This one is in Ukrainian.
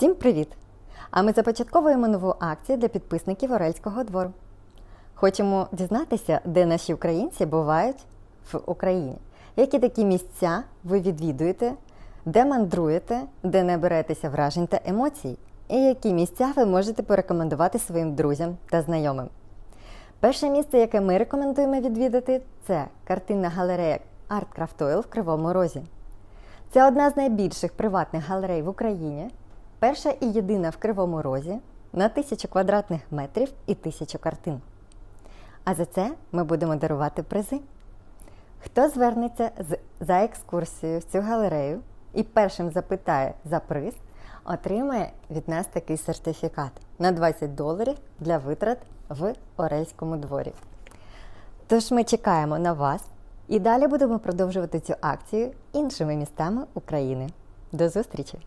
Всім привіт! А ми започатковуємо нову акцію для підписників Орельського двору. Хочемо дізнатися, де наші українці бувають в Україні. Які такі місця ви відвідуєте, де мандруєте, де не беретеся вражень та емоцій, і які місця ви можете порекомендувати своїм друзям та знайомим. Перше місце, яке ми рекомендуємо відвідати, це картинна галерея Art Craft Oil в Кривому Розі. Це одна з найбільших приватних галерей в Україні, перша і єдина в Кривому Розі на тисячу квадратних метрів і тисячу картин. А за це ми будемо дарувати призи. Хто звернеться за екскурсією в цю галерею і першим запитає за приз, отримає від нас такий сертифікат на 20 доларів для витрат в Орельському дворі. Тож ми чекаємо на вас і далі будемо продовжувати цю акцію іншими містами України. До зустрічі!